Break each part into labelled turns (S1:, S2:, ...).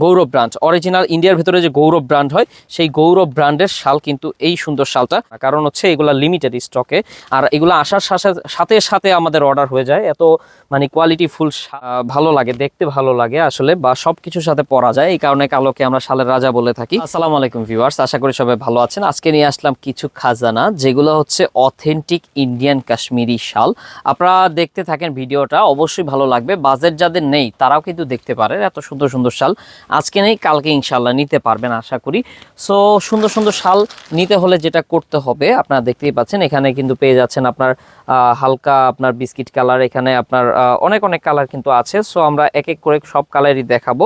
S1: গৌরব brand original ইন্ডিয়ার ভেতরে যে গৌরব ব্র্যান্ড হয়, সেই গৌরব ব্র্যান্ডের শাল কিন্তু এই সুন্দর শালটা। কারণ হচ্ছে এগুলা লিমিটেড স্টকে আর এগুলো আসার সাথে- সাথে সাথে আমাদের অর্ডার হয়ে যায়। এত মানে কোয়ালিটি ফুল ভালো লাগে, দেখতে ভালো লাগে আসলে বা সব কিছুর সাথে পরা যায়। এই কারণে কালোকে আমরা শালের রাজা বলে থাকি। আসসালামু আলাইকুম ভিউয়ার্স আশা করি সবাই ভালো আছেন। আজকে নিয়ে আসলাম কিছু খাজানা, যেগুলো হচ্ছে অথেন্টিক ইন্ডিয়ান কাশ্মীরি শাল। আপনারা দেখতে থাকেন ভিডিওটা, অবশ্যই ভালো লাগবে। বাজেট যাদের নেই, তারাও কিন্তু দেখতে পারেন। এত সুন্দর সুন্দর শাল। আজকে নেই, কালকে ইনশাল্লাহ নিতে পারবেন আশা করি। সো সুন্দর সুন্দর শাল নিতে হলে যেটা করতে হবে, আপনারা দেখতেই পাচ্ছেন, এখানে কিন্তু পেয়ে যাচ্ছেন আপনার হালকা আপনার বিস্কিট কালার, এখানে আপনার অনেক অনেক কালার কিন্তু আছে। সো আমরা এক এক করে সব কালারই দেখাবো।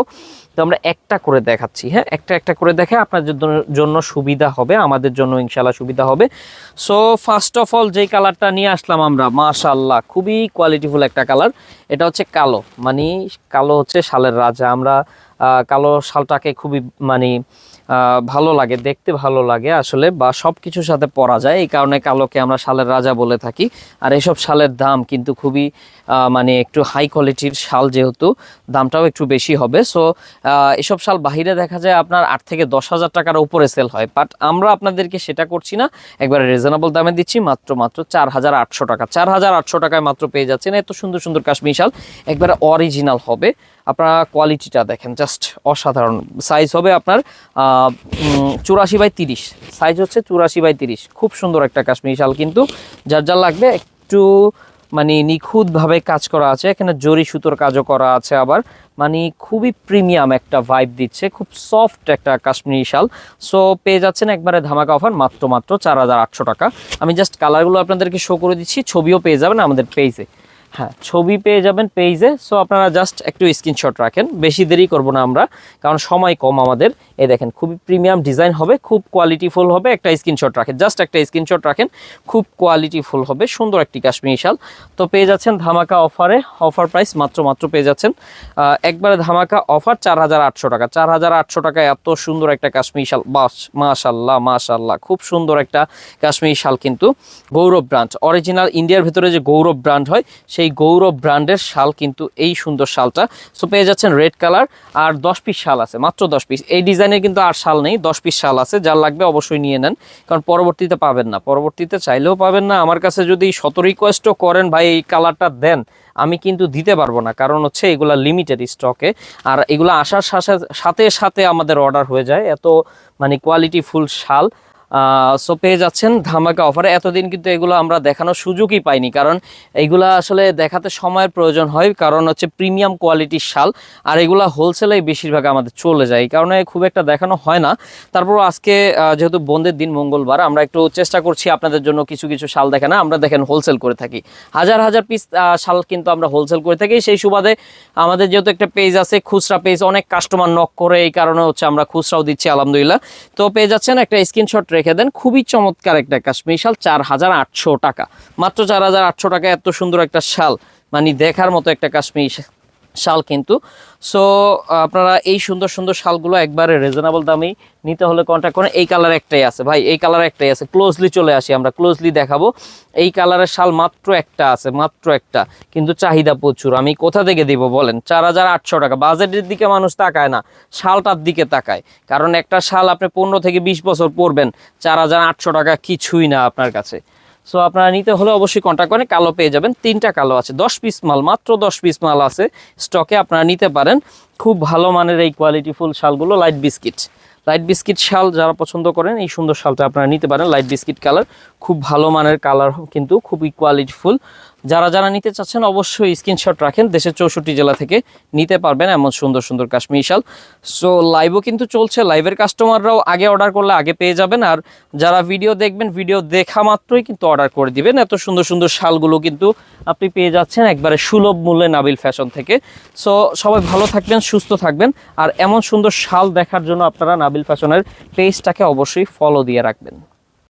S1: তো আমরা একটা করে দেখাচ্ছি হ্যাঁ? একটা একটা করে দেখে আপনার জন্য- সুবিধা হবে, আমাদের জন্য ইনশাল্লাহ সুবিধা হবে। সো ফার্স্ট অফ অল যেই কালারটা নিয়ে আসলাম আমরা মাশাল্লাহ খুবই কোয়ালিটিফুল একটা কালার। এটা হচ্ছে কালো মানে কালো হচ্ছে শালের রাজা। আমরা কালো শালটাকে খুবই মানে ভালো লাগে, দেখতে ভালো লাগে আসলে, বা সব কিছুর সাথে পরা যায়। এই কারণে কালোকে আমরা শালের রাজা বলে থাকি। আর এইসব শালের দাম কিন্তু খুবই মানে একটু হাই কোয়ালিটির শাল যেহেতু, দামটাও একটু বেশি হবে। সো এসব শাল বাহিরে দেখা যায় আপনার আট থেকে দশ হাজার টাকার উপরে সেল হয়। বাট আমরা আপনাদেরকে সেটা করছি না। একবারে রিজনেবল দামে দিচ্ছি, মাত্র মাত্র চার হাজার আটশো টাকা। চার হাজার আটশো টাকায় মাত্র পেয়ে যাচ্ছেন। এত সুন্দর সুন্দর কাশ্মীর শাল। একবারে অরিজিনাল হবে। আপনারা কোয়ালিটিটা দেখেন জাস্ট অসাধারণ। সাইজ হবে আপনার চুরাশি বাই তিরিশ। সাইজ হচ্ছে চুরাশি বাই তিরিশ। খুব সুন্দর একটা কাশ্মীর শাল কিন্তু। যার যার লাগবে একটু মানে নিখুঁতভাবে কাজ করা আছে। এখানে জরি সুতোর কাজও করা আছে আবার। মানে খুবই প্রিমিয়াম একটা ভাইব দিচ্ছে, খুব সফট একটা কাশ্মীরি শাল। সো পেয়ে যাচ্ছেন একবারে ধামাকা অফার মাত্র মাত্র চার হাজার আটশো টাকা। আমি জাস্ট কালারগুলো আপনাদেরকে শো করে দিচ্ছি, ছবিও পেয়ে যাবেন আমাদের পেজে হ্যাঁ ছবি পেয়ে যাবেন পেজে সো আপনারা জাস্ট একটু স্ক্রিনশট রাখেন। বেশি দেরি করব না আমরা, কারণ সময় কম আমাদের। এই দেখেন, খুবই প্রিমিয়াম ডিজাইন হবে, খুব কোয়ালিটিফুল হবে। একটা স্ক্রিনশট রাখেন জাস্ট একটা স্ক্রিনশট রাখেন, খুব কোয়ালিটিফুল হবে। সুন্দর একটি কাশ্মীরি শাল। তো পেয়ে যাচ্ছেন ধামাকা অফারে অফার প্রাইস মাত্র মাত্র পেয়ে যাচ্ছেন। একবারে ধামাকা অফার চার হাজার আটশো টাকা। চার হাজার আটশো টাকায় এত সুন্দর একটা কাশ্মীরি শাল, বাস মাশাল্লাহ মাশাল্লাহ খুব সুন্দর একটা কাশ্মীরি শাল কিন্তু। গৌরব ব্র্যান্ড অরিজিনাল ইন্ডিয়ার ভেতরে যে গৌরব ব্র্যান্ড হয়, সেই গৌরব ব্র্যান্ডের শাল কিন্তু এই সুন্দর শালটা। সো পেয়ে যাচ্ছেন রেড কালার আর দশ পিস শাল আছে, মাত্র দশ পিস এই ডিজাইনের কিন্তু আর শাল নেই, দশ পিস শাল আছে, যার লাগবে অবশ্যই নিয়ে নেন। কারণ পরবর্তীতে পাবেন না, পরবর্তীতে চাইলেও পাবেন না। আমার কাছে যদি শত রিকোয়েস্টও করেন, ভাই, এই কালারটা দেন, আমি কিন্তু দিতে পারব না। কারণ হচ্ছে এগুলা লিমিটেড স্টকে আর এগুলো আসার সাথে সাথে আমাদের অর্ডার হয়ে যায়। এত মানে কোয়ালিটি ফুল শাল। সো পেয়ে যাচ্ছেন ধামাকা অফারে এতদিন কিন্তু এগুলো আমরা দেখানোর সুযোগই পাইনি, কারণ এগুলো আসলে দেখাতে সময়ের প্রয়োজন হয়, কারণ হচ্ছে প্রিমিয়াম কোয়ালিটির শাল, আর এগুলা হোলসেলেই বেশিরভাগ আমাদের চলে যায়। এই কারণে খুব একটা দেখানো হয় না। তারপর আজকে যেহেতু বন্ধের দিন মঙ্গলবার, আমরা একটু চেষ্টা করছি আপনাদের জন্য কিছু কিছু শাল দেখানো আমরা দেখেন হোলসেল করে থাকি। হাজার হাজার পিস শাল কিন্তু আমরা হোলসেল করে থাকি। সেই সুবাদে আমাদের যেহেতু একটা পেজ আছে, খুচরা পেজ অনেক কাস্টমার নক করে, এই কারণে হচ্ছে আমরা খুচরাও দিচ্ছি, আলহামদুলিল্লাহ। তো পেয়ে যাচ্ছেন একটা স্ক্রিনশট রেখে দেন। খুবই চমৎকার একটা কাশ্মীর শাল, চার হাজার আটশো টাকা। মাত্র চার হাজার আটশো টাকা এত সুন্দর একটা শাল মানে দেখার মতো একটা কাশ্মীর শাল কিন্তু। সো আপনারা এই সুন্দর সুন্দর শালগুলো একবারে রিজনেবল দামেই নিতে হলে কন্ট্যাক্ট করেন। এই কালার একটাই আছে ভাই, এই কালার একটাই আছে। ক্লোজলি চলে আসি আমরা ক্লোজলি দেখাবো। এই কালারের শাল মাত্র একটা আছে, মাত্র একটা। কিন্তু চাহিদা প্রচুর। আমি কোথা থেকে দিব বলেন? চার হাজার আটশো টাকা। বাজেটের দিকে মানুষ তাকায় না, শালটার দিকে তাকায়। কারণ একটা শাল আপনি পনেরো থেকে বিশ বছর পরবেন, চার হাজার আটশো টাকা কিছুই না আপনার কাছে। সো আপনারা নিতে হলে অবশ্যই কন্ট্যাক্ট করেন কালো পেয়ে যাবেন। তিনটা কালো আছে, দশ পিস মাল, মাত্র দশ পিস মাল আছে স্টকে আপনারা নিতে পারেন। খুব ভালো মানের এই কোয়ালিটিফুল শালগুলো লাইট বিস্কিট লাইট বিস্কিট শাল যারা পছন্দ করেন, এই সুন্দর শালটা আপনারা নিতে পারেন লাইট বিস্কিট কালার খুব ভালো মানের কালার কিন্তু, খুবই কোয়ালিটিফুল যারা যারা নিতে চাচ্ছেন অবশ্যই স্ক্রিনশট রাখেন, দেশের চৌষট্টি জেলা থেকে নিতে পারবেন এমন সুন্দর সুন্দর কাশ্মীর শাল। সো লাইভও কিন্তু চলছে লাইভের কাস্টমাররাও আগে অর্ডার করলে আগে পেয়ে যাবেন, আর যারা ভিডিও দেখবেন ভিডিও দেখা মাত্রই কিন্তু অর্ডার করে দিবেন। এত সুন্দর সুন্দর শালগুলো কিন্তু আপনি পেয়ে যাচ্ছেন একবারে সুলভ মূল্যে নাবিল ফ্যাশন থেকে। সো সবাই ভালো থাকবেন, সুস্থ থাকবেন, আর এমন সুন্দর শাল দেখার জন্য আপনারা নাবিল ফ্যাশনের পেজটাকে অবশ্যই ফলো দিয়ে রাখবেন।